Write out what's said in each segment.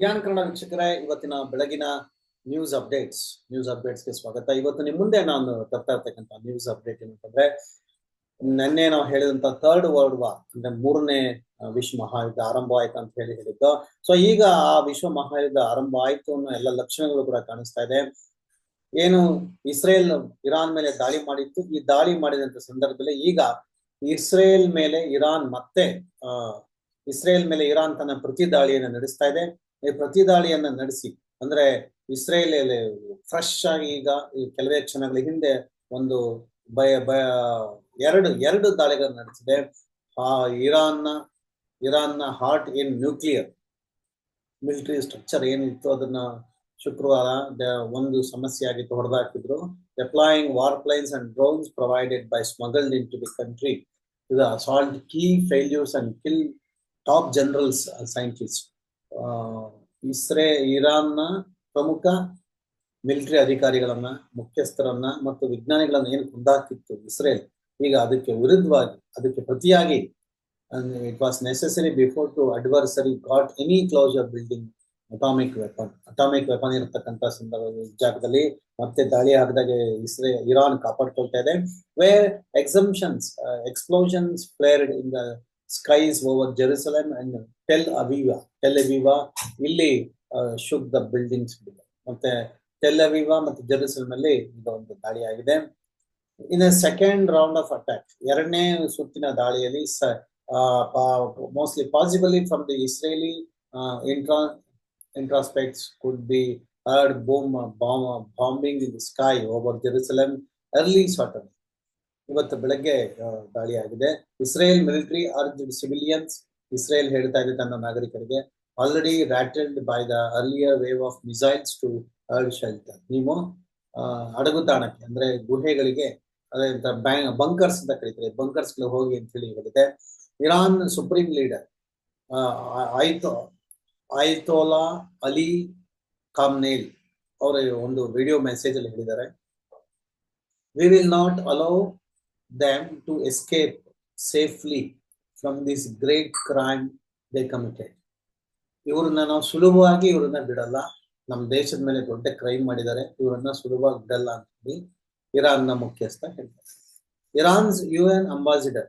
ಜ್ಞಾನ ಕನ್ನಡ ವೀಕ್ಷಕರೇ, ಇವತ್ತಿನ ಬೆಳಗಿನ ನ್ಯೂಸ್ ಅಪ್ಡೇಟ್ಸ್ ನ್ಯೂಸ್ ಅಪ್ಡೇಟ್ಸ್ಗೆ ಸ್ವಾಗತ. ಇವತ್ತು ನಿಮ್ ಮುಂದೆ ನಾನು ತರ್ತಾ ಇರ್ತಕ್ಕಂಥ ನ್ಯೂಸ್ ಅಪ್ಡೇಟ್ ಏನಂತಂದ್ರೆ ನಿನ್ನೆ ನಾವು ಹೇಳಿದಂತ ಥರ್ಡ್ ವರ್ಲ್ಡ್ ವಾರ್ ಅಂದ್ರೆ ಮೂರನೇ ವಿಶ್ವ ಮಹಾಯುದ್ಧ ಆರಂಭ ಆಯ್ತು ಅಂತ ಹೇಳಿ ಹೇಳಿದ್ದು. ಸೊ ಈಗ ಆ ವಿಶ್ವ ಮಹಾಯುದ್ಧ ಆರಂಭ ಆಯ್ತು ಅನ್ನೋ ಎಲ್ಲ ಲಕ್ಷಣಗಳು ಕೂಡ ಕಾಣಿಸ್ತಾ ಇದೆ. ಏನು ಇಸ್ರೇಲ್, ಇರಾನ್ ಮೇಲೆ ದಾಳಿ ಮಾಡಿತ್ತು. ಈ ದಾಳಿ ಮಾಡಿದಂತ ಸಂದರ್ಭದಲ್ಲಿ ಈಗ ಇಸ್ರೇಲ್ ಮೇಲೆ ಇರಾನ್ ಮತ್ತೆ ಇಸ್ರೇಲ್ ಮೇಲೆ ಇರಾನ್ ತನ್ನ ಪ್ರತಿ ದಾಳಿಯನ್ನು ನಡೆಸ್ತಾ ಇದೆ. ಪ್ರತಿ ದಾಳಿಯನ್ನ ನಡೆಸಿ, ಅಂದ್ರೆ ಇಸ್ರೇಲ್ ಫ್ರೆಶ್ ಆಗಿ ಈಗ ಕೆಲವೇ ಕ್ಷಣಗಳ ಹಿಂದೆ ಒಂದು ಭಯ ಭಯ, ಎರಡು ಎರಡು ದಾಳಿಗಳನ್ನು ನಡೆಸಿದೆ. ಆ ಇರಾನ್ನ ಇರಾನ್ನ heart in nuclear military structure ಏನಿತ್ತು ಅದನ್ನ ಶುಕ್ರವಾರ ಒಂದು ಸಮಸ್ಯೆ ಆಗಿತ್ತು ಹೊಡೆದಾಕಿದ್ರು deploying war planes and drones provided by smuggled into the country ಇದು assault key failures and kill top generals scientist ಇಸ್ರೇ, ಇರಾನ್ನ ಪ್ರಮುಖ ಮಿಲಿಟರಿ ಅಧಿಕಾರಿಗಳನ್ನ, ಮುಖ್ಯಸ್ಥರನ್ನ ಮತ್ತು ವಿಜ್ಞಾನಿಗಳನ್ನ ಏನು ಕುಂದಾಕಿತ್ತು ಇಸ್ರೇಲ್, ಈಗ ಅದಕ್ಕೆ ವಿರುದ್ಧವಾಗಿ, ಅದಕ್ಕೆ ಪ್ರತಿಯಾಗಿ it was necessary before to adversary got any closer building atomic weapon atomic weapon ಇರತಕ್ಕಂತ ಸಂದರ್ಭ ಜಾಗದಲ್ಲಿ ಮತ್ತೆ ದಾಳಿ ಹಾಕಿದಾಗ ಇಸ್ರೇ, ಇರಾನ್ ಕಾಪಾಡ್ಕೊಳ್ತಾ ಇದೆ where exemptions explosions flared in the skies over Jerusalem and Tel Aviv Tel Aviv ಇಲ್ಲಿ ಶುದ್ಧ ಬಿಲ್ಡಿಂಗ್ಸ್ ಮತ್ತೆ ಟೆಲ್ ಮತ್ತೆ ಜೆರುಸಲೆಮ್ ಅಲ್ಲಿ ಒಂದು ದಾಳಿ ಆಗಿದೆ. In second round of attack ಎರಡನೇ ಸುತ್ತಿನ ದಾಳಿಯಲ್ಲಿ mostly possibly from the Israeli intra interceptors could be heard boom bombing in the sky over over early Saturday. ಇವತ್ತು ಬೆಳಗ್ಗೆ ದಾಳಿ Israel military urge civilians Israel ಹೇಳ್ತಾ ಇದೆ ತನ್ನ ನಾಗರಿಕರಿಗೆ already rattled by the earlier wave of missiles to urged shelter ನೀವು ಅಡಗು ಅಡಗುತಾಣಕ್ಕೆ ಅಂದ್ರೆ ಗುಹೆಗಳಿಗೆ, ಅದೇ ಬಂಕರ್ಸ್ ಅಂತ ಕರೀತಾರೆ. ಬಂಕರ್ಸ್ ಹೋಗಿ ಅಂತ ಹೇಳಿ ಹೇಳಿದೆ. ಇರಾನ್ ಸುಪ್ರೀಂ ಲೀಡರ್ ಆಯ್ತೋ, ಆಯ್ತೋಲಾ ಅಲಿ ಕಾಮ್ನೇಲ್ ಅವರ ಒಂದು ವಿಡಿಯೋ ಮೆಸೇಜ್ ಅಲ್ಲಿ ಹೇಳಿದ್ದಾರೆ. We will not allow them to escape safely from this great crime they committed ಇವ್ರನ್ನ ನಾವು ಸುಲಭವಾಗಿ ಇವ್ರನ್ನ ಬಿಡಲ್ಲ. ನಮ್ಮ ದೇಶದ ಮೇಲೆ ದೊಡ್ಡ ಕ್ರೈಮ್ ಮಾಡಿದ್ದಾರೆ. ಇವರನ್ನ ಸುಲಭವಾಗಿ ಬಿಡಲ್ಲ ಅಂತ ಹೇಳಿ ಇರಾನ್ನ ಮುಖ್ಯಸ್ಥ ಹೇಳ್ತಾರೆ. ಇರಾನ್ಸ್ ಯು ಎನ್ ಅಂಬಾಸಿಡರ್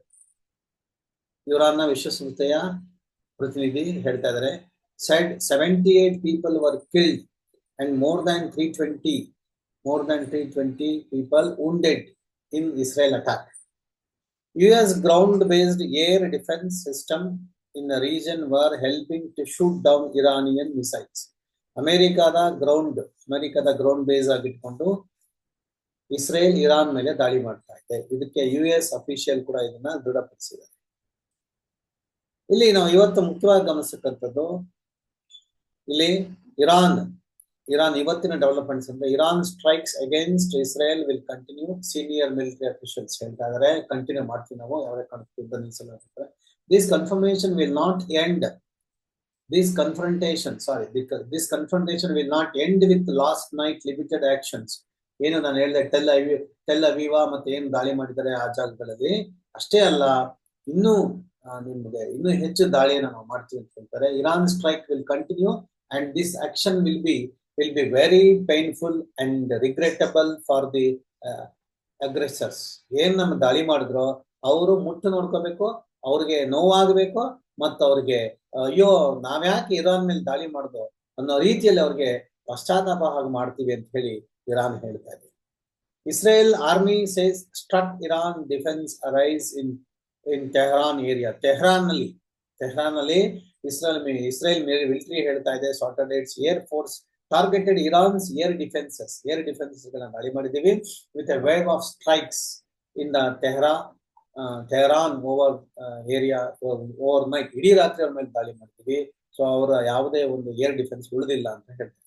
ಇರಾನ್ನ ವಿಶ್ವಸಂಸ್ಥೆಯ ಪ್ರತಿನಿಧಿ ಹೇಳ್ತಾ ಇದ್ದಾರೆ. Said 78 people were killed and more than 320 more than 320 people wounded in Israel attack. US ground based air defense system in the region were helping to shoot down Iranian missiles. ಅಮೆರಿಕಾದ ground ಅಮೆರಿಕದ ground base ಆಗಿಟ್ಕೊಂಡು Israel, Iran ಮೇಲೆ ದಾಳಿ ಮಾಡ್ತಾ ಇದೆ ಇದಕ್ಕೆ U S official ಕೂಡ ಇದನ್ನ ದೃಢಪಡಿಸಿದ್ದಾರೆ ಇಲ್ಲಿ ನಾವು ಇವತ್ತು ಮುಖ್ಯವಾಗಿ ಗಮನಿಸತಕ್ಕಂಥದ್ದು, ಇಲ್ಲಿ ಇರಾನ್ ಇರಾನ್ ಇವತ್ತಿನ ಡೆವಲಪ್ಮೆಂಟ್ಸ್ ಅಂದ್ರೆ Iran strikes against Israel will continue senior military officials ಹೇಳ್ತಾ ಇದಾರೆ ಕಂಟಿನ್ಯೂ ಮಾಡ್ತೀವಿ ನಾವು ಕಾರಣಕ್ಕೂ ಯುದ್ಧ ನಿಲ್ಲಿಸಲ್ಲ this confirmation will not end this confrontation sorry this confrontation will not end with last night limited actions ಏನು ನಾನು ಹೇಳಿದೆ ಟೆಲ್ ಅವಿ ಟೆಲ್ ಅವಿವಾ ಮತ್ತೆ ಏನು ದಾಳಿ ಮಾಡಿದ್ದಾರೆ ಆ ಜಾಗಗಳಲ್ಲಿ? ಅಷ್ಟೇ ಅಲ್ಲ, ಇನ್ನೂ ನಿಮ್ಗೆ ಇನ್ನೂ ಹೆಚ್ಚು ದಾಳಿಯನ್ನು ನಾವು ಮಾಡ್ತೀವಿ ಅಂತ ಹೇಳ್ತಾರೆ. Iran strike will continue and this action will be will be very painful and regrettable for the aggressors ಏನ್ ನಮ್ಮ ದಾಳಿ ಮಾಡಿದ್ರು, ಅವರು ಮುಟ್ಟು ನೋಡ್ಕೋಬೇಕು, ಅವ್ರಿಗೆ ನೋವಾಗಬೇಕು, ಮತ್ತು ಅವ್ರಿಗೆ, ಅಯ್ಯೋ ನಾವ್ಯಾಕೆ ಇರಾನ್ ಮೇಲೆ ದಾಳಿ ಮಾಡ್ದು ಅನ್ನೋ ರೀತಿಯಲ್ಲಿ ಅವ್ರಿಗೆ ಪಶ್ಚಾತ್ತಾಪ ಹಾಗೆ ಮಾಡ್ತೀವಿ ಅಂತ ಹೇಳಿ ಇರಾನ್ ಹೇಳ್ತಾ ಇದೆ. Israel army says struck Iran defence arrays in in Tehran area ಟೆಹರಾನ್ನಲ್ಲಿ Tehran ಅಲ್ಲಿ ಇಸ್ರೇಲ್ ಇಸ್ರೇಲ್ ಮಿಲಿಟರಿ ಹೇಳ್ತಾ ಇದೆ Saturday its air force targeted Iran's air defences air defences ಗಳನ್ನ ದಾಳಿ ಮಾಡಿದ್ದೀವಿ with a wave of strikes in the Tehran Tehran over area over night ಇಡೀ ರಾತ್ರಿ ಅವ್ರ ಮೇಲೆ ದಾಳಿ ಮಾಡ್ತೀವಿ ಸೊ ಅವರ ಯಾವುದೇ ಒಂದು ಏರ್ ಡಿಫೆನ್ಸ್ ಉಳಿದಿಲ್ಲ ಅಂತ ಹೇಳ್ತಾರೆ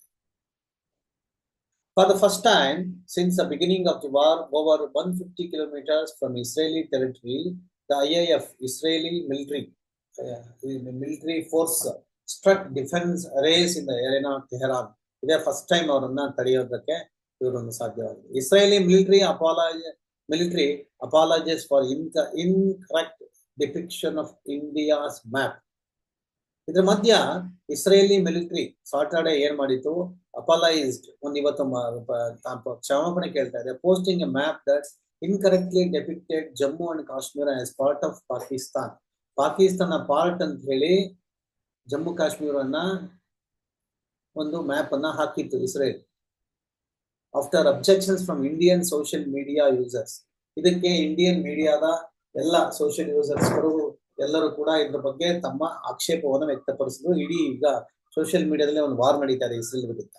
For the first time since the beginning of the war, over 150 kilometers from Israeli territory, the IAF, Israeli military, uh, military force, struck defense arrays in the arena of Tehran. ಇದೇ first time ಅವರನ್ನ ತಡೆಯೋದಕ್ಕೆ ಇವರೊಂದು ಸಾಧ್ಯವಾಗಿದೆ. Israeli military apologise military apologises for in incorrect depiction of India's map ಇದ್ರ ಮಧ್ಯ Israeli military Saturday ಏನ್ ಮಾಡಿತ್ತು? ಅಪಾಲೈಸ್ಡ್ ಒಂದು ಇವತ್ತು ಕ್ಷಮಾಪಣೆ ಕೇಳ್ತಾ ಇದೆ. Posting a map that incorrectly depicted Jammu and Kashmir as part of Pakistan Pakistan part ಅಂತ ಹೇಳಿ ಜಮ್ಮು ಕಾಶ್ಮೀರವನ್ನ ಒಂದು ಮ್ಯಾಪ್ ಅನ್ನ ಹಾಕಿತ್ತು Israel. After objections from Indian social media users ಇದಕ್ಕೆ ಇಂಡಿಯನ್ ಮೀಡಿಯಾದ ಎಲ್ಲ ಸೋಷಿಯಲ್ ಯೂಸರ್ಸ್ಗಳು ಎಲ್ಲರೂ ಕೂಡ ಇದ್ರ ಬಗ್ಗೆ ತಮ್ಮ ಆಕ್ಷೇಪವನ್ನು ವ್ಯಕ್ತಪಡಿಸಿದ್ರು. ಇಡೀ ಈಗ ಸೋಷಿಯಲ್ ಮೀಡಿಯಾದಲ್ಲಿ ಒಂದು ವಾರ್ ನಡೀತಾ ಇದೆ ಇಸ್ರೇಲ್ ವಿರುದ್ಧ.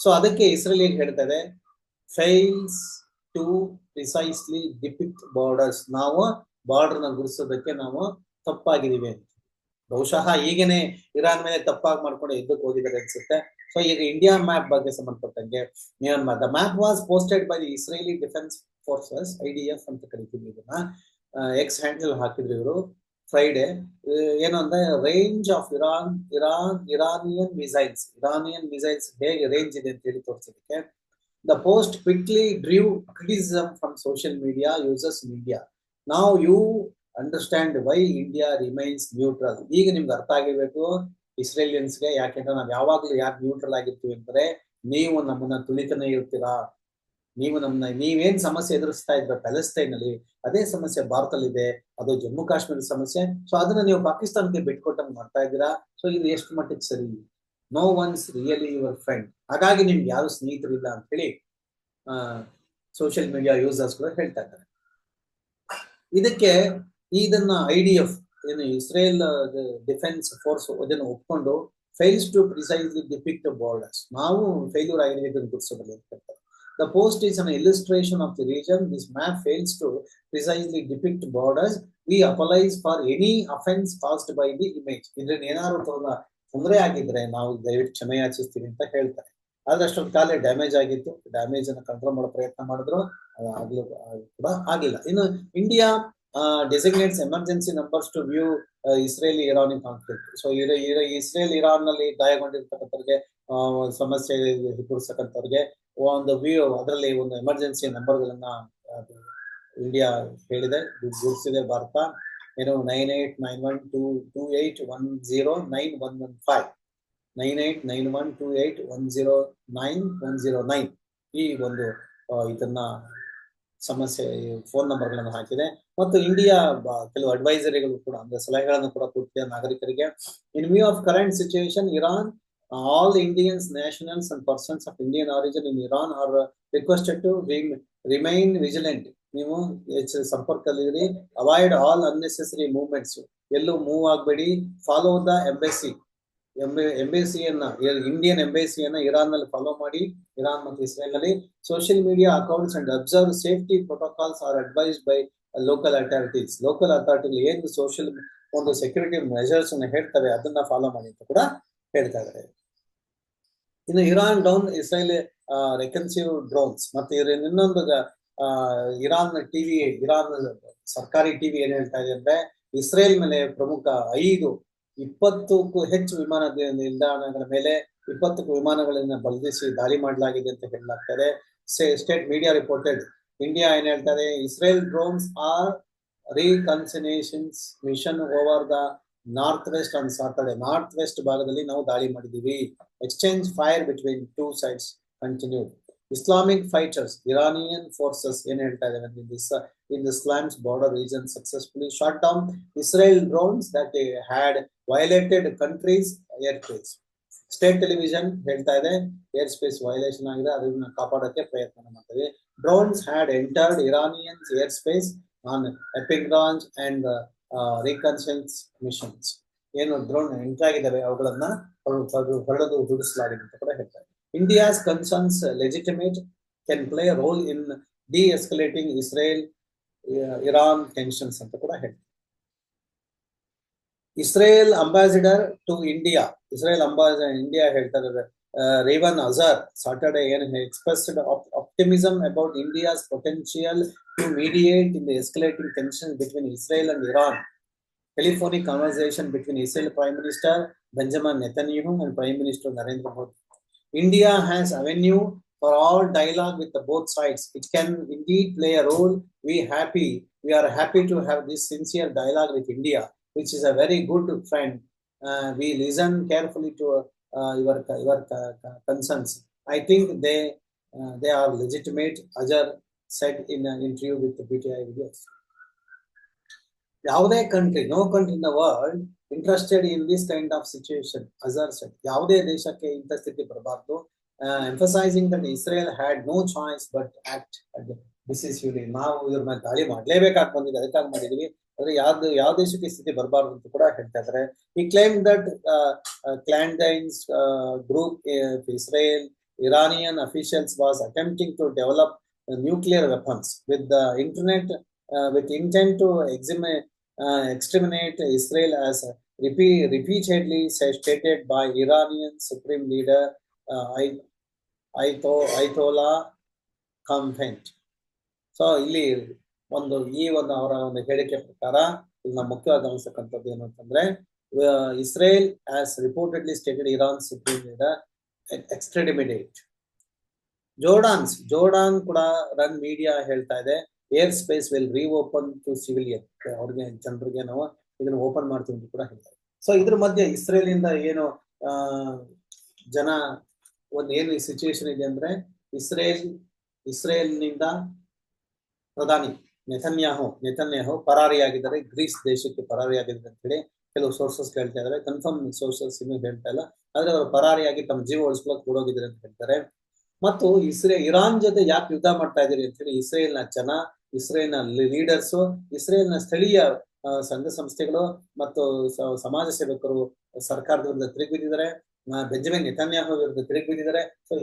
ಸೊ ಅದಕ್ಕೆ ಇಸ್ರೇಲ್ ಏನ್ ಹೇಳ್ತಾ ಇದೆ? Fails to precisely depict borders ನಾವು ಬಾರ್ಡರ್ನ ಗುರುಸೋದಕ್ಕೆ ನಾವು ತಪ್ಪಾಗಿದ್ದೀವಿ ಅಂತ. ಬಹುಶಃ ಈಗೇನೆ ಇರಾನ್ ಮೇಲೆ ತಪ್ಪಾಗಿ ಮಾಡ್ಕೊಂಡು ಎದ್ದಕ್ಕೆ ಹೋಗಿದ್ದಾರೆ ಅನ್ಸುತ್ತೆ. ಸೊ ಈಗ ಇಂಡಿಯಾ ಮ್ಯಾಪ್ ಬಗ್ಗೆ ಸಂಬಂಧಪಟ್ಟಂಗೆ Myanmar the map was posted by the Israeli defence forces I D F ಅಂತ ಕರಿತೀವಿ ಇದನ್ನ. ಎಕ್ಸ್ ಹ್ಯಾಂಡಲ್ ಹಾಕಿದ್ರು ಇವರು ಫ್ರೈಡೆ ಏನು ಅಂದ್ರೆ range of Iran Iran Iranian missiles Iranian missiles ಹೇಗೆ ರೇಂಜ್ ಇದೆ ಅಂತ ಹೇಳಿ ತೋರಿಸೋದಕ್ಕೆ. The post quickly drew criticism from social media users media ನಾವು you understand why India remains neutral ಈಗ ನಿಮ್ಗೆ ಅರ್ಥ ಆಗಿರ್ಬೇಕು, ಇಸ್ರೇಲಿಯನ್ಸ್ಗೆ ಯಾಕೆಂದ್ರೆ ನಾವು ಯಾವಾಗಲೂ ಯಾಕೆ ನ್ಯೂಟ್ರಲ್ ಆಗಿರ್ತೀವಿ ಅಂದ್ರೆ ನೀವು ನಮ್ಮನ್ನ ತುಳಿತನೇ ಇರ್ತೀರಾ? ನೀವು ನಮ್ಮನ್ನ ನೀವೇನ್ ಸಮಸ್ಯೆ ಎದುರಿಸ್ತಾ ಇದ್ರ ಪ್ಯಾಲೆಸ್ತೈನ್ ಅಲ್ಲಿ ಅದೇ ಸಮಸ್ಯೆ ಭಾರತದಲ್ಲಿದೆ ಅದು ಜಮ್ಮು ಕಾಶ್ಮೀರದ ಸಮಸ್ಯೆ. ಸೊ ಅದನ್ನ ನೀವು ಪಾಕಿಸ್ತಾನಕ್ಕೆ ಬಿಟ್ಕೊಟ್ಟಂಗ್ ಮಾಡ್ತಾ ಇದ್ದೀರಾ? ಸೊ ಇದು ಎಷ್ಟು ಮಟ್ಟಿಗೆ ಸರಿ? No one's really your friend ಹಾಗಾಗಿ ನಿಮ್ಗೆ ಯಾರು ಸ್ನೇಹಿತರಿಲ್ಲ ಅಂತ ಹೇಳಿ ಸೋಷಿಯಲ್ ಮೀಡಿಯಾ ಯೂಸರ್ಸ್ ಕೂಡ ಹೇಳ್ತಾ ಇದ್ದಾರೆ. ಇದಕ್ಕೆ ಇದನ್ನ ಐ ಡಿ ಎಫ್ ಏನು ಇಸ್ರೇಲ್ ಡಿಫೆನ್ಸ್ ಫೋರ್ಸ್ ಅದನ್ನು ಒಪ್ಕೊಂಡು fails to precisely depict borders ನಾವು ಫೇಲ್ಯೂರ್ ಆಗಿದೆ ಇದನ್ನು ಅಂತ ಹೇಳ್ತಾರೆ. Is an is of the region this map fails to precisely depict borders. We apologize for any offense caused by the image. ಇದ್ರಲ್ಲಿ ಏನಾದ್ರು ತೊಂದ್ರೆ ತೊಂದರೆ ಆಗಿದ್ರೆ ನಾವು ದಯವಿಟ್ಟು ಕ್ಷಮೆ ಯಾಚಿಸ್ತೀವಿ ಅಂತ ಹೇಳ್ತಾರೆ. ಆದ್ರೆ ಅಷ್ಟೊಂದು ಕಾಲೇ ಡ್ಯಾಮೇಜ್ ಆಗಿತ್ತು. ಡ್ಯಾಮೇಜ್ ಅನ್ನು ಕಂಟ್ರೋಲ್ ಮಾಡೋ ಪ್ರಯತ್ನ ಮಾಡಿದ್ರು. ಆಗ್ಲೂ ಕೂಡ ಆಗಿಲ್ಲ. ಇನ್ನು India designates emergency numbers to view Israeli Irani conflict so Israel ಇರಾನ್ನಲ್ಲಿ ಗಾಯಗೊಂಡಿರ್ತಕ್ಕಂಥವ್ರಿಗೆ ಸಮಸ್ಯೆ ಎದುರಿಸ್ತಕ್ಕಂಥವ್ರಿಗೆ ಒಂದು ವ್ಯೂ ಅದರಲ್ಲಿ ಒಂದು ಎಮರ್ಜೆನ್ಸಿ ನಂಬರ್ಗಳನ್ನ ಇಂಡಿಯಾ ಹೇಳಿದೆ. ಗುರುತಿಸಿದೆ ಭಾರತ. ಏನು nine eight nine one two two eight one zero nine one one five nine eight nine one two eight one zero nine one zero nine ಈ ಒಂದು ಇದನ್ನ ಸಮಸ್ಯೆ ಫೋನ್ ನಂಬರ್ಗಳನ್ನು ಹಾಕಿದೆ. ಮತ್ತು ಇಂಡಿಯಾ ಕೆಲವು ಅಡ್ವೈಸರಿಗಳು ಕೂಡ, ಅಂದ್ರೆ ಸಲಹೆಗಳನ್ನು ಕೂಡ ಕೊಟ್ಟಿದೆ ನಾಗರಿಕರಿಗೆ. In view of current situation Iran all Indians nationals and persons of Indian origin in Iran are requested to remain vigilant ನೀವು ಹೆಚ್ಚು ಸಂಪರ್ಕದಲ್ಲಿರಿ. ಅವಾಯ್ಡ್ ಆಲ್ ಅನ್ನೆಸೆಸರಿ ಮೂವ್ಮೆಂಟ್ಸ್ ಎಲ್ಲೂ ಮೂವ್ ಆಗಬೇಡಿ. ಫಾಲೋ ದ ಎಂಬೆಸಿ ಎಂಬೆಸಿಯನ್ನ ಇಂಡಿಯನ್ ಎಂಬೆಸಿಯನ್ನ ಇರಾನ್ನಲ್ಲಿ ಫಾಲೋ ಮಾಡಿ. Iran ಮತ್ತು ಇಸ್ರೇಲ್ನಲ್ಲಿ social media accounts and observe safety protocols are advised by local authorities local ಅಥಾರಿಟಿಗಳು ಏನು ಸೋಷಿಯಲ್ ಒಂದು ಸೆಕ್ಯೂರಿಟಿ ಮೆಜರ್ಸ್ ಅನ್ನು ಹೇಳ್ತವೆ ಅದನ್ನ ಫಾಲೋ ಮಾಡಿ ಅಂತ ಕೂಡ ಹೇಳ್ತಾ ಇದ್ದಾರೆ ಇನ್ನು Iran down Israel reconnaissance drones ಮತ್ತೆ ಇದ್ರ ಇನ್ನೊಂದು ಇರಾನ್ ಟಿವಿ ಇರಾನ್ ಸರ್ಕಾರಿ ಟಿವಿ ಏನ್ ಹೇಳ್ತಾ ಇದೆ ಅಂದ್ರೆ ಇಸ್ರೇಲ್ ಮೇಲೆ ಪ್ರಮುಖ ಐದು ಇಪ್ಪತ್ತಕ್ಕೂ ಹೆಚ್ಚು ವಿಮಾನ ನಿಲ್ದಾಣಗಳ ಮೇಲೆ ಇಪ್ಪತ್ತಕ್ಕೂ ವಿಮಾನಗಳನ್ನ ಬಲದಿಸಿ ದಾಳಿ ಮಾಡಲಾಗಿದೆ ಅಂತ ಹೇಳಲಾಗ್ತದೆ. State media reported. ಇಂಡಿಯಾ ಏನ್ ಹೇಳ್ತಾರೆ? Israel drones are reconnaissance mission over the north west on Saturday. North west ಭಾಗದಲ್ಲಿ ನಾವು ದಾಳಿ ಮಾಡಿದೀವಿ. Exchange fire between two sides continue Islamic fighters, Iranian forces ಏನ್ ಹೇಳ್ತಾ ಇದ್ದಾರೆ in Islam's border region successfully short term Israel drones that had violated countries they state television ಹೇಳ್ತಾ ಇದೆ air space violation ಆಗಿದೆ, ಅದನ್ನ ಕಾಪಾಡೋಕೆ ಪ್ರಯತ್ನ ಮಾಡ್ತೀವಿ. Drones had entered Iranians air space on ಎಪಿಗ್ರಾಂಜ್ and reconnaissance missions ಏನು ಡ್ರೋನ್ ಎಂಟರ್ ಆಗಿದ್ದಾವೆ, ಅವುಗಳನ್ನ ಹೊರಡೋದು ಹೊರ- ದುಡಿಸಲಾಗಿದೆ ಅಂತ ಕೂಡ ಹೇಳ್ತಾರೆ India's concerns legitimate can play role in the escalating Israel Iran tensions ಅಂತ ಕೂಡ ಹೇಳ್ತಾರೆ Israel ambassador to India Israel ambassador India ಹೇಳ್ತಾರೆ ರೇವನ್ ಅಜರ್ ಸಾಟರ್ಡೆ ಏನು expressed optimism about India's potential to mediate in the escalating tension between Israel and Iran telephonic conversation between Israel prime minister Benjamin Netanyahu and prime minister Narendra Modi India has avenue for all dialogue with the both sides. It can indeed play a role. We happy. We are happy to have this sincere dialogue with India, which is a very good friend we listen carefully to uh, your your concerns. I think they uh, they are legitimate. Azhar said in an interview with the BTI videos. ಯಾವುದೇ country no country in the world interested in this kind of situation Azar said ಯಾವುದೇ ದೇಶಕ್ಕೆ ಇಂಥ ಸ್ಥಿತಿ ಬರಬಾರ್ದು emphasising that Israel had no choice but act decisively ನಾವು ಇದ್ರ ಮೇಲೆ ದಾಳಿ ಮಾಡಲೇಬೇಕಾಗಿ ಬಂದಿದೆ ಅದಕ್ಕಾಗಿ ಮಾಡಿದೀವಿ ಅಂದ್ರೆ ಯಾವ ಯಾವ ದೇಶಕ್ಕೆ ಸ್ಥಿತಿ ಬರಬಾರ್ದು ಅಂತ ಕೂಡ ಹೇಳ್ತಾ ಇದಾರೆ. ಈ claim that clandestine group Israel Iranian officials was attempting to develop nuclear weapons with the internet with intent to exterminate exterminate Israel as repeatedly repeatedly stated by Iranian supreme leader I ಐತೋ ಐತೋಲಾ ಕಂಫೆಂಟ್ so ಇಲ್ಲಿ ಒಂದು ಈ ಒಂದು ಅವರ ಒಂದು ಹೇಳಿಕೆ ಪ್ರಕಾರ ಇಲ್ಲಿ ನಾವು ಮುಖ್ಯವಾಗಿ ಗಮನಿಸತಕ್ಕಂಥದ್ದು ಏನು ಅಂತಂದ್ರೆ Israel as reportedly stated Iran supreme leader exterminate Jordan's, Jordan ಕೂಡ ರನ್ ಮೀಡಿಯಾ ಹೇಳ್ತಾ ಇದೆ, air space will reopen to civilian ಅವ್ರಿಗೆ, ಜನರಿಗೆ ನಾವು ಇದನ್ನ ಓಪನ್ ಮಾಡ್ತೀವಿ ಅಂತ ಕೂಡ ಹೇಳ್ತಾರೆ ಸೊ ಇದ್ರ ಮಧ್ಯೆ ಇಸ್ರೇಲ್ ಇಂದ ಏನು ಜನ ಒಂದು ಏನು ಸಿಚುವೇಶನ್ ಇದೆ ಅಂದ್ರೆ ಇಸ್ರೇಲ್, ಇಸ್ರೇಲ್ನಿಂದ ಪ್ರಧಾನಿ ನೆತನ್ಯಾಹು ನೆಥನ್ಯಾಹು ಪರಾರಿಯಾಗಿದ್ದಾರೆ. ಗ್ರೀಸ್ ದೇಶಕ್ಕೆ ಪರಾರಿಯಾಗಿದ್ದಾರೆ ಅಂತ ಹೇಳಿ ಕೆಲವು ಸೋರ್ಸಸ್ ಹೇಳ್ತಾ ಇದ್ದಾರೆ. ಕನ್ಫರ್ಮ್ ಸೋರ್ಸಸ್ ಇನ್ನೂ ಹೇಳ್ತಾ ಇಲ್ಲ. ಆದ್ರೆ ಅವರು ಪರಾರಿಯಾಗಿ ತಮ್ಮ ಜೀವ ಉಳಿಸ್ಕೊಳಕ್ ಓಡೋಗಿದ್ದಾರೆ ಅಂತ ಹೇಳ್ತಾರೆ. ಮತ್ತು ಇಸ್ರೇ, ಇರಾನ್ ಜೊತೆ ಯಾಕೆ ಯುದ್ಧ ಮಾಡ್ತಾ ಇದ್ದೀರಿ ಅಂತ ಹೇಳಿ ಇಸ್ರೇಲ್ನ ಜನ, ಇಸ್ರೇಲ್ನ ಲೀಡರ್ಸ್ ಇಸ್ರೇಲ್ನ ಸ್ಥಳೀಯ ಸಂಘ ಸಂಸ್ಥೆಗಳು ಮತ್ತು ಸಮಾಜ ಸೇವಕರು ಸರ್ಕಾರದ ವಿರುದ್ಧ ತಿರುಗಿಬಿದ್ದಿದ್ದಾರೆ. ಬೆಂಜಮಿನ್ ನೆತನ್ಯಾಹು ವಿರುದ್ಧ ತಿರುಗಿಬಿದ್ದಿದ್ದಾರೆ. ಸೊ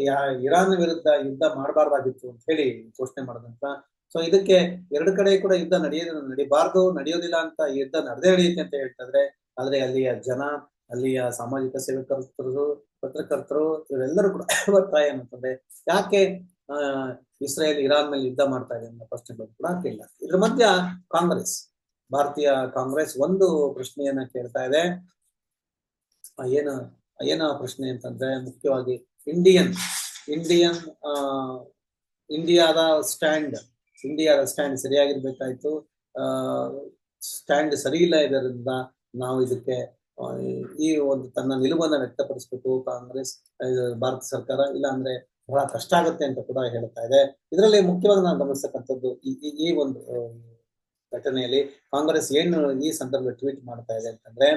ಇರಾನ್ ವಿರುದ್ಧ ಯುದ್ಧ ಮಾಡಬಾರ್ದಾಗಿತ್ತು ಅಂತ ಹೇಳಿ ಘೋಷಣೆ ಮಾಡದಂತ ಸೊ ಇದಕ್ಕೆ ಎರಡು ಕಡೆ ಕೂಡ ಯುದ್ಧ ನಡೆಯೋದಿಲ್ಲ ನಡಿಬಾರ್ದು, ನಡೆಯೋದಿಲ್ಲ ಅಂತ ಯುದ್ಧ ನಡೆದೇ ನಡೆಯುತ್ತೆ ಅಂತ ಹೇಳ್ತಾದ್ರೆ ಆದ್ರೆ ಅಲ್ಲಿಯ ಜನ, ಅಲ್ಲಿಯ ಸಾಮಾಜಿಕ ಸೇವಕರ್ತರು, ಪತ್ರಕರ್ತರು, ಇವರೆಲ್ಲರೂ ಕೂಡ ಅಭಿಪ್ರಾಯ ಏನಂತಂದ್ರೆ ಯಾಕೆ ಇಸ್ರೇಲ್, ಇರಾನ್ ಮೇಲೆ ಯುದ್ಧ ಮಾಡ್ತಾ ಇದೆ ಅನ್ನೋ ಪ್ರಶ್ನೆಗಳು ಕೂಡ ಕೇಳಿಲ್ಲ ಇದ್ರ ಮಧ್ಯ ಕಾಂಗ್ರೆಸ್, ಭಾರತೀಯ ಕಾಂಗ್ರೆಸ್ ಒಂದು ಪ್ರಶ್ನೆಯನ್ನ ಕೇಳ್ತಾ ಇದೆ. ಏನು, ಏನ ಪ್ರಶ್ನೆ ಅಂತಂದ್ರೆ, ಮುಖ್ಯವಾಗಿ ಇಂಡಿಯನ್ ಇಂಡಿಯನ್ ಇಂಡಿಯಾದ ಸ್ಟ್ಯಾಂಡ್ ಇಂಡಿಯಾದ ಸ್ಟ್ಯಾಂಡ್ ಸರಿಯಾಗಿರ್ಬೇಕಾಯ್ತು. ಸ್ಟ್ಯಾಂಡ್ ಸರಿ ಇಲ್ಲ ಇದರಿಂದ ನಾವು ಇದಕ್ಕೆ ಈ ಒಂದು ತನ್ನ ನಿಲುವನ್ನು ವ್ಯಕ್ತಪಡಿಸ್ಬೇಕು ಕಾಂಗ್ರೆಸ್ ಭಾರತ ಸರ್ಕಾರ ಇಲ್ಲ ಅಂದ್ರೆ ಬಹಳ ಕಷ್ಟ ಆಗುತ್ತೆ ಅಂತ ಕೂಡ ಹೇಳ್ತಾ ಇದೆ. ಇದರಲ್ಲಿ ಮುಖ್ಯವಾಗಿ ನಾನು ಗಮನಿಸ್ತಕ್ಕಂಥದ್ದು ಈ ಒಂದು ಘಟನೆಯಲ್ಲಿ ಕಾಂಗ್ರೆಸ್ ಏನು ಈ ಸಂದರ್ಭದಲ್ಲಿ ಟ್ವೀಟ್ ಮಾಡ್ತಾ ಇದೆ ಅಂತಂದ್ರೆ,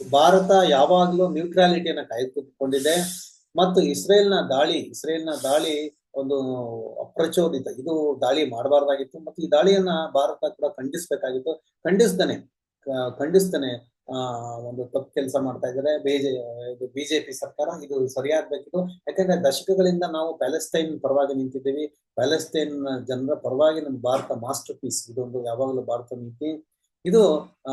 ಭಾರತ ಯಾವಾಗಲೂ ನ್ಯೂಟ್ರಾಲಿಟಿಯನ್ನ ಕಾಯ್ದುಕೊಂಡಿದೆ ಮತ್ತು ಇಸ್ರೇಲ್ನ ದಾಳಿ ಇಸ್ರೇಲ್ನ ದಾಳಿ ಒಂದು ಅಪ್ರಚೋದಿತ, ಇದು ದಾಳಿ ಮಾಡಬಾರ್ದಾಗಿತ್ತು. ಮತ್ತು ಈ ದಾಳಿಯನ್ನ ಭಾರತ ಕೂಡ ಖಂಡಿಸ್ಬೇಕಾಗಿತ್ತು. ಖಂಡಿಸ್ತಾನೆ ಖಂಡಿಸ್ತಾನೆ, ಆ, ಒಂದು ತಪ್ಪು ಕೆಲಸ ಮಾಡ್ತಾ ಇದ್ದಾರೆ. ಬೇಜೆ, ಇದು ಬಿಜೆಪಿ ಸರ್ಕಾರ ಇದು ಸರಿಯಾಗ್ಬೇಕಿತ್ತು. ಯಾಕಂದ್ರೆ ದಶಕಗಳಿಂದ ನಾವು ಪ್ಯಾಲೆಸ್ತೈನ್ ಪರವಾಗಿ ನಿಂತಿದ್ದೀವಿ. ಪ್ಯಾಲೆಸ್ತೈನ್ ಜನರ ಪರವಾಗಿ ನಮ್ಮ ಭಾರತ ಮಾಸ್ಟರ್ ಪೀಸ್. ಇದೊಂದು ಯಾವಾಗಲೂ ಭಾರತ ನೀತಿ. ಇದು, ಆ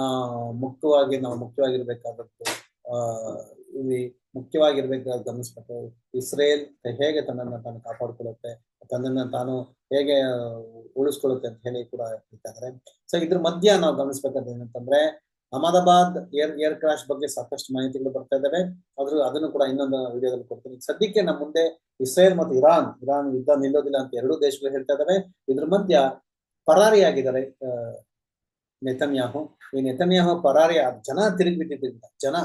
ಮುಖ್ಯವಾಗಿ ನಾವು ಮುಖ್ಯವಾಗಿರ್ಬೇಕಾದದ್ದು ಇಲ್ಲಿ ಮುಖ್ಯವಾಗಿರ್ಬೇಕು ಗಮನಿಸ್ಬೇಕು, ಇಸ್ರೇಲ್ ಹೇಗೆ ತನ್ನನ್ನ ತಾನು ಕಾಪಾಡ್ಕೊಳ್ಳುತ್ತೆ, ತನ್ನನ್ನ ತಾನು ಹೇಗೆ ಉಳಿಸ್ಕೊಳ್ಳುತ್ತೆ ಅಂತ ಹೇಳಿ ಕೂಡ ಇದ್ದಾರೆ ಸೊ ಇದ್ರ ಮಧ್ಯ ನಾವು ಗಮನಿಸ್ಬೇಕಾದ ಏನಂತಂದ್ರೆ, ಅಹಮದಾಬಾದ್ ಏರ್ ಏರ್ ಕ್ರಾಶ್ ಬಗ್ಗೆ ಸಾಕಷ್ಟು ಮಾಹಿತಿಗಳು ಬರ್ತಾ ಇದ್ದಾವೆ ಅದ್ರ ಅದನ್ನು ಕೂಡ ಇನ್ನೊಂದು ವಿಡಿಯೋದಲ್ಲಿ ಕೊಡ್ತೀನಿ. ಸದ್ಯಕ್ಕೆ ನಮ್ಮ ಮುಂದೆ ಇಸ್ರೇಲ್ ಮತ್ತು ಇರಾನ್ ಇರಾನ್ ಯುದ್ಧ ನಿಲ್ಲೋದಿಲ್ಲ ಅಂತ ಎರಡೂ ದೇಶಗಳು ಹೇಳ್ತಾ ಇದ್ದಾವೆ ಇದ್ರ ಮಧ್ಯ ಪರಾರಿಯಾಗಿದ್ದಾರೆ ನೆತನ್ಯಾಹು. ಈ ನೆತನ್ಯಾಹು ಪರಾರಿ ಜನ ತಿರುಗಿಬಿಟ್ಟಿದ್ದರಿಂದ ಜನ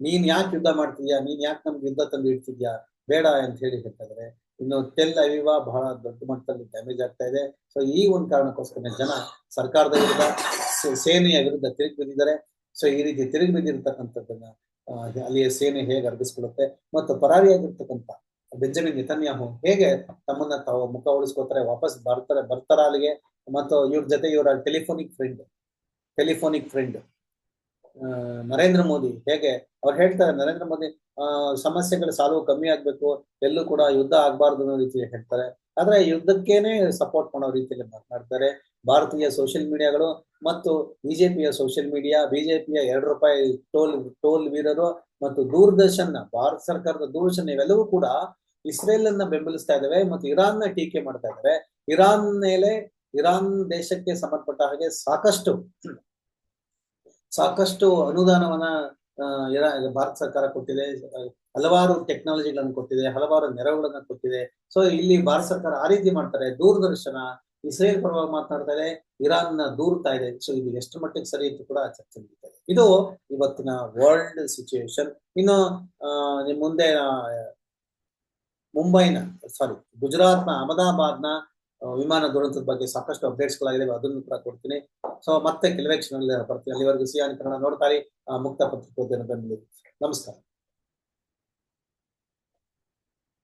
ನೀನ್ ಯಾಕೆ ಯುದ್ಧ ಮಾಡ್ತಿದ್ಯಾ? ನೀನ್ ಯಾಕೆ ನಮ್ಗೆ ಯುದ್ಧ ತಂದು ಇಡ್ತಿದ್ಯಾ? ಬೇಡ ಅಂತ ಹೇಳಿ ಹೇಳ್ತಾ ಇನ್ನು ತೆಲ್ ಅವಿವಾ ಬಹಳ ದೊಡ್ಡ ಮಟ್ಟದಲ್ಲಿ ಡ್ಯಾಮೇಜ್ ಆಗ್ತಾ ಇದೆ. ಸೊ ಈ ಒಂದು ಕಾರಣಕ್ಕೋಸ್ಕರ ಜನ ಸರ್ಕಾರದ ವಿರುದ್ಧ ಸೇನೆಯ ವಿರುದ್ಧ ತಿರುಗಿ ಬಿದ್ದಿದ್ದಾರೆ. ಸೊ ಈ ರೀತಿ ತಿರುಗಿ ಬಿದ್ದಿರ್ತಕ್ಕಂಥದ್ದನ್ನ ಅಲ್ಲಿಯ ಸೇನೆ ಹೇಗೆ ಅರ್ಗಿಸ್ಕೊಳ್ಳುತ್ತೆ ಮತ್ತು ಪರಾರಿಯಾಗಿರ್ತಕ್ಕಂಥ ಬೆಂಜಮಿನ್ ನಿತನ್ಯಾಹು ಹೇಗೆ ತಮ್ಮನ್ನ ತಾವು ಮುಖ ಉಳಿಸ್ಕೋತಾರೆ ವಾಪಸ್ ಬರ್ತಾರೆ, ಬರ್ತಾರ ಅಲ್ಲಿಗೆ? ಮತ್ತು ಇವ್ರ ಜೊತೆ ಇವರ telephonic friend telephonic friend Narendra Modi ಹೇಗೆ ಅವ್ರು ಹೇಳ್ತಾರೆ, ನರೇಂದ್ರ ಮೋದಿ ಸಮಸ್ಯೆಗಳು ಸಾಲ್ವ್ ಕಮ್ಮಿ ಆಗ್ಬೇಕು, ಎಲ್ಲೂ ಕೂಡ ಯುದ್ಧ ಆಗ್ಬಾರ್ದು ಅನ್ನೋ ರೀತಿಯಲ್ಲಿ ಹೇಳ್ತಾರೆ. ಆದ್ರೆ ಯುದ್ಧಕ್ಕೇನೆ ಸಪೋರ್ಟ್ ಮಾಡೋ ರೀತಿಯಲ್ಲಿ ಮಾತನಾಡ್ತಾರೆ. ಭಾರತೀಯ ಸೋಷಿಯಲ್ ಮೀಡಿಯಾಗಳು ಮತ್ತು ಬಿಜೆಪಿಯ ಸೋಷಿಯಲ್ ಮೀಡಿಯಾ ಬಿಜೆಪಿಯ ಎರಡು ರೂಪಾಯಿ ಟೋಲ್ ಟೋಲ್ ವೀರರು ಮತ್ತು ದೂರದರ್ಶನ್, ಭಾರತ ಸರ್ಕಾರದ ದೂರದರ್ಶನ ಇವೆಲ್ಲವೂ ಕೂಡ ಇಸ್ರೇಲ್ ಅನ್ನ ಬೆಂಬಲಿಸ್ತಾ ಇದಾವೆ ಮತ್ತು ಇರಾನ್ನ ಟೀಕೆ ಮಾಡ್ತಾ ಇದಾವೆ ಇರಾನ್ ಮೇಲೆ, ಇರಾನ್ ದೇಶಕ್ಕೆ ಸಂಬಂಧಪಟ್ಟ ಹಾಗೆ ಸಾಕಷ್ಟು ಸಾಕಷ್ಟು ಅನುದಾನವನ್ನ ಭಾರತ ಸರ್ಕಾರ ಕೊಟ್ಟಿದೆ. ಹಲವಾರು ಟೆಕ್ನಾಲಜಿಗಳನ್ನು ಕೊಟ್ಟಿದೆ, ಹಲವಾರು ನೆರವುಗಳನ್ನ ಕೊಟ್ಟಿದೆ. ಸೊ ಇಲ್ಲಿ ಭಾರತ ಸರ್ಕಾರ ಆ ರೀತಿ ಮಾಡ್ತಾರೆ. ದೂರದರ್ಶನ, ಇಸ್ರೇಲ್ ಪರವಾಗಿ ಮಾತನಾಡ್ತಾರೆ ಇರಾನ್ನ ದೂರ್ತಾ ಇದೆ. ಸೊ ಇದು ಎಷ್ಟು ಮಟ್ಟಿಗೆ ಸರಿ ಅಂತ ಕೂಡ ಚರ್ಚೆ ನಡೀತಾ ಇದು. ಇವತ್ತಿನ ವರ್ಲ್ಡ್ ಸಿಚುಯೇಷನ್ ಇನ್ನು ಮುಂದೆ ಮುಂಬೈನ ಸಾರಿ ಗುಜರಾತ್ನ, ಅಹಮದಾಬಾದ್ನ ವಿಮಾನ ದುರಂತದ ಬಗ್ಗೆ ಸಾಕಷ್ಟು ಅಪ್ಡೇಟ್ಸ್ ಗಳಾಗಿದೆ ಅದನ್ನು ಕೂಡ ಕೊಡ್ತೀನಿ. ಸೊ ಮತ್ತೆ ಕೆಲವೇ ಕ್ಷಣಗಳಲ್ಲಿ ಬರ್ತೀನಿ. ಅಲ್ಲಿವರೆಗೂ ಸಿಯಾನಿ ಕನ್ನಡ ನೋಡ್ತಾರೆ ಮುಕ್ತ ಪತ್ರಿಕೋದ್ಯಮದಲ್ಲಿ ನಮಸ್ಕಾರ.